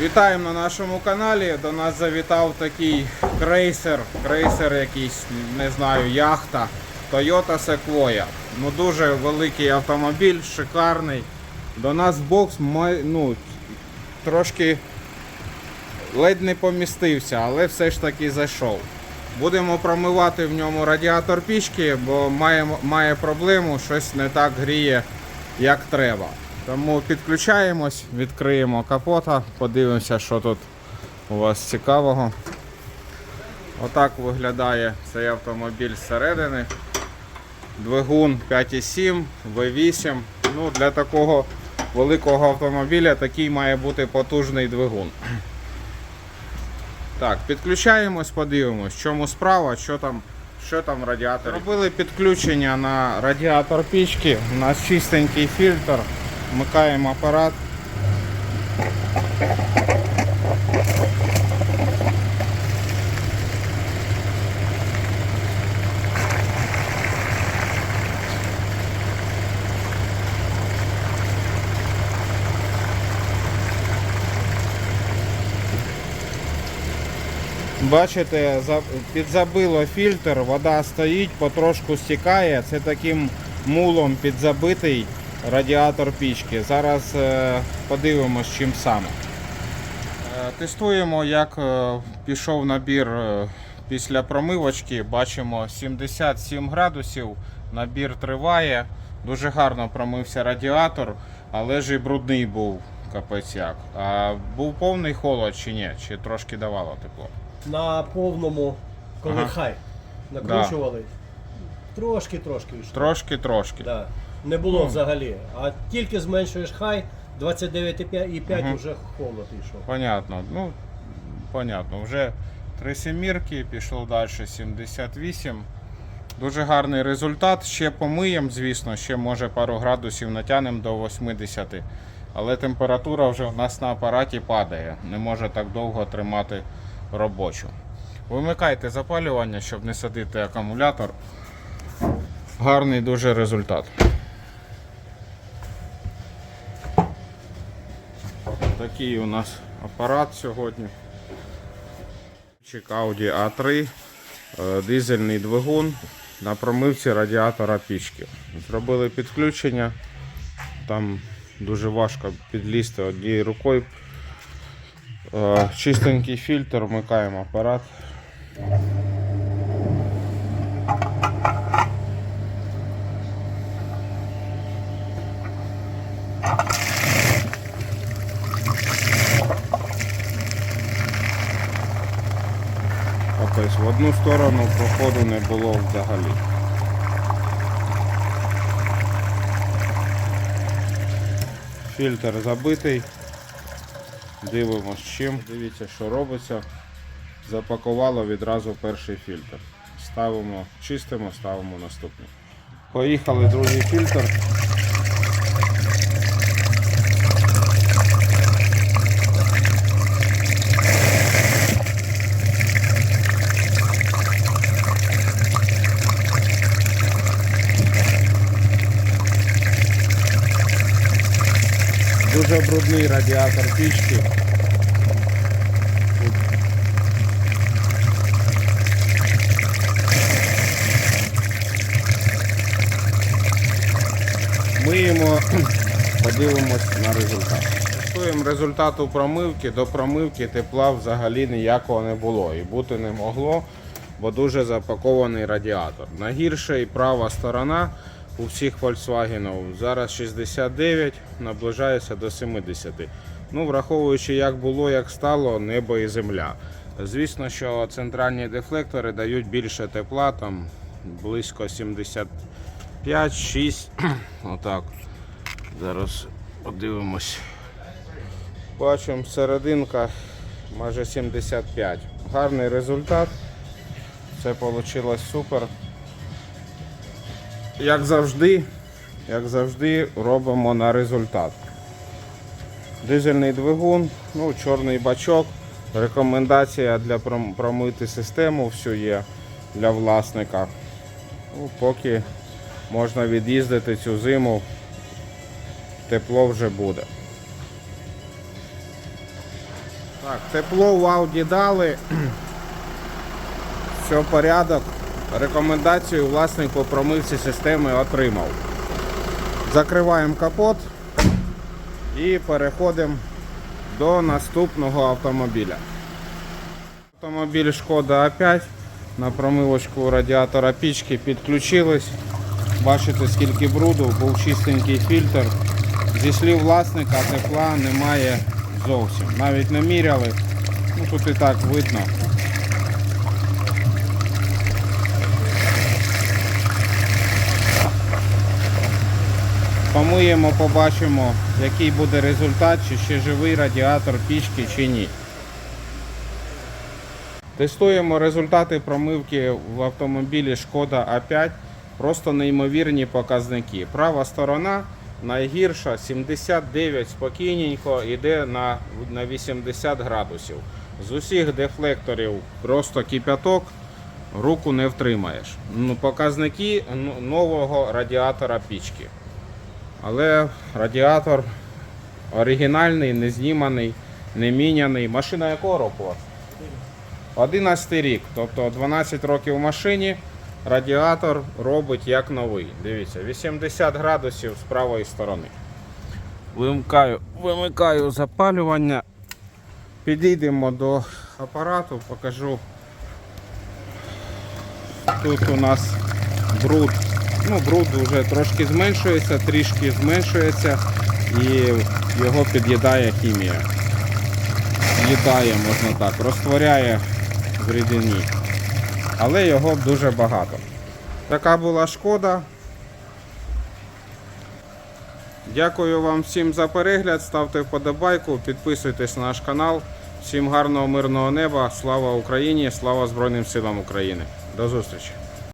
Вітаємо на нашому каналі. До нас завітав такий крейсер, крейсер якийсь, не знаю, яхта Toyota Sequoia. Ну дуже великий автомобіль, шикарний. До нас бокс ну, трошки ледь не помістився, але все ж таки зайшов. Будемо промивати в ньому радіатор пічки, бо має, має проблему, щось не так гріє, як треба. Тому підключаємось, відкриємо капота, подивимося, що тут у вас цікавого. Отак виглядає цей автомобіль зсередини. Двигун 5,7, V8. Ну, для такого великого автомобіля такий має бути потужний двигун. Так, підключаємось, подивимось, чому справа, що там, що там радіатор. Робили підключення на радіатор пічки. У нас чистенький фільтр. Вмикаємо апарат. Бачите, підзабило фільтр, вода стоїть, потрошку стікає. Це таким мулом підзабитий радіатор пічки. Зараз е, подивимось, чим саме. Е, Тестуємо, як е, пішов набір після промивочки. Бачимо 77 градусів. Набір триває. Дуже гарно промився радіатор, але ж і брудний був капець як. А був повний холод чи ні? Чи трошки давало тепло? на повному, коли Ага. хай накручували. Трошки-трошки. Трошки-трошки. Да. Не було взагалі. А тільки зменшуєш хай, 29,5 Мгм. вже холод йшов. Понятно. Ну, понятно. Вже три семірки, пішло далі 78. Дуже гарний результат. Ще помиємо, звісно, ще може пару градусів натягнемо до 80. Але температура вже у нас на апараті падає. Не може так довго тримати робочу. Вимикайте запалювання, щоб не садити акумулятор. Гарний дуже результат. Такий у нас апарат сьогодні. Audi A3, е, дизельний двигун на промивці радіатора пічки. Зробили підключення. Там дуже важко підлізти однією рукою. Е, Чистенький фільтр, вмикаємо апарат. Тобто одну сторону проходу не було взагалі. Фільтр забитий. Дивимось чим. Дивіться, що робиться. Запакувало відразу перший фільтр. Ставимо, чистимо, ставимо наступний. Поїхали другий фільтр. Дуже брудний радіатор пічки. Миємо, подивимось на результат. Тестуємо результату промивки. До промивки тепла взагалі ніякого не було і бути не могло, бо дуже запакований радіатор. Найгірша і права сторона у всіх Volkswagen зараз 69, наближається до 70. Ну, враховуючи, як було, як стало, небо і земля. Звісно, що центральні дефлектори дають більше тепла, там близько 75, 6. Отак. Зараз подивимось. Бачимо, серединка майже 75. Гарний результат. Це вийшло супер. Як завжди, як завжди, робимо на результат. Дизельний двигун, ну, чорний бачок. Рекомендація для промити систему всю є для власника. Ну, поки можна від'їздити цю зиму, тепло вже буде. Так, тепло в Audi дали. Все порядок. Рекомендацію власник по промивці системи отримав. Закриваємо капот і переходимо до наступного автомобіля. Автомобіль Шкода А5 на промивочку радіатора пічки підключились. Бачите, скільки бруду, був чистенький фільтр. Зі слів власника тепла немає зовсім. Навіть не міряли. Ну тут і так видно. Помиємо, побачимо, який буде результат, чи ще живий радіатор пічки, чи ні. Тестуємо результати промивки в автомобілі Шкода А5. Просто неймовірні показники. Права сторона найгірша 79 спокійненько йде на, на 80 градусів. З усіх дефлекторів просто кипяток, руку не втримаєш. Ну, показники ну, нового радіатора пічки. Але радіатор оригінальний, не зніманий, не міняний. Машина якого року? 11 рік, тобто 12 років в машині, радіатор робить як новий. Дивіться, 80 градусів з правої сторони. Вимикаю, вимикаю запалювання. Підійдемо до апарату, покажу. Тут у нас бруд. Ну, бруд вже трошки зменшується, трішки зменшується і його під'їдає хімія з'їдає, можна так, розтворяє в рідині. Але його дуже багато. Така була шкода. Дякую вам всім за перегляд. Ставте вподобайку, підписуйтесь на наш канал. Всім гарного мирного неба. Слава Україні! Слава Збройним силам України. До зустрічі!